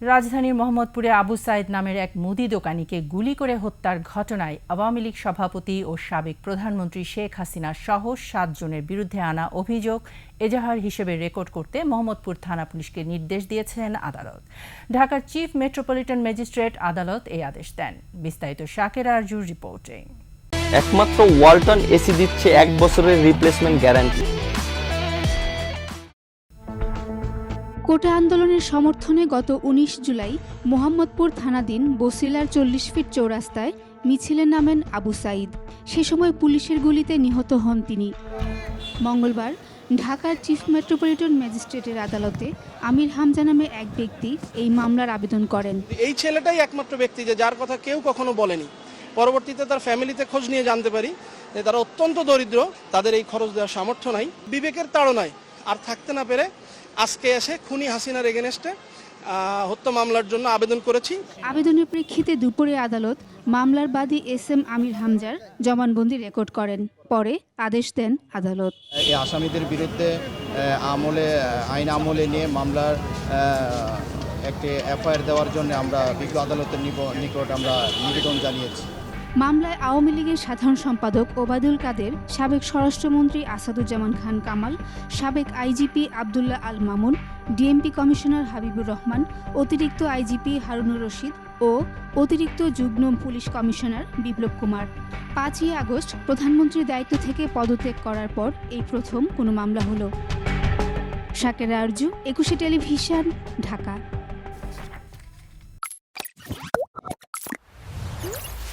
রাজধানীর মোহাম্মদপুরে আবু সাইদ নামের এক মুদি দোকানিকে গুলি করে হত্যার ঘটনায় আওয়ামী লীগ সভাপতি ও সাবেক প্রধানমন্ত্রী শেখ হাসিনা সহ সাতজনের বিরুদ্ধে আনা অভিযোগ এজাহার হিসেবে রেকর্ড করতে মোহাম্মদপুর থানা পুলিশকে নির্দেশ দিয়েছেন আদালত। ঢাকার চিফ মেট্রোপলিটন ম্যাজিস্ট্রেট আদালত এই আদেশ দেন। বিস্তারিত শাকের আরজুর রিপোর্টে। একমাত্র ওয়ালটন এসি দিচ্ছে এক বছরের রিপ্লেসমেন্ট গ্যারান্টি কোটা আন্দোলনের সমর্থনে গত ১৯ জুলাই মোহাম্মদপুর থানাধীন বসিলার চল্লিশ ফিট চৌরাস্তায় মিছিলে নামেন আবু সাইদ সে সময় পুলিশের গুলিতে নিহত হন তিনি। মঙ্গলবার ঢাকার চিফ মেট্রোপলিটন ম্যাজিস্ট্রেটের আদালতে আমির হামজা নামে এক ব্যক্তি এই মামলার আবেদন করেন। এই ছেলেটাই একমাত্র ব্যক্তি যে যার কথা কেউ কখনো বলেনি। পরবর্তীতে তার ফ্যামিলিতে খোঁজ নিয়ে জানতে পারি যে তারা অত্যন্ত দরিদ্র, তাদের এই খরচ দেওয়ার সামর্থ্য নাই, বিবেকের তাড়নায় আর থাকতে না পেরে আজকে এসে খুনি হাসিনার এগেনস্টে হত্যা মামলার জন্য আবেদন করেছি। আবেদনের প্রেক্ষিতে দুপুরে আদালত মামলার বাদী এস এম আমির হামজার জবানবন্দি রেকর্ড করেন। পরে আদেশ দেন আদালত। এই আসামিদের বিরুদ্ধে আমলে আইন আমলে নিয়ে মামলার একটি এফআইআর দেওয়ার জন্য আমরা বিজ্ঞ আদালতের নিব- নিকট আমরা নিবেদন জানিয়েছি। মামলায় আওয়ামী লীগের সাধারণ সম্পাদক ওবায়দুল কাদের, সাবেক স্বরাষ্ট্রমন্ত্রী আসাদুজ্জামান খান কামাল, সাবেক IGP Abdullah Al Mamun, DMP commissioner Habibur Rahman, অতিরিক্ত আইজিপি হারুনুর রশিদ ও অতিরিক্ত যুগ্ম পুলিশ কমিশনার বিপ্লব কুমার। পাঁচই আগস্ট প্রধানমন্ত্রীর দায়িত্ব থেকে পদত্যাগ করার পর এই প্রথম কোনো মামলা হলো। শাকের আরজু, একুশে টেলিভিশন, ঢাকা।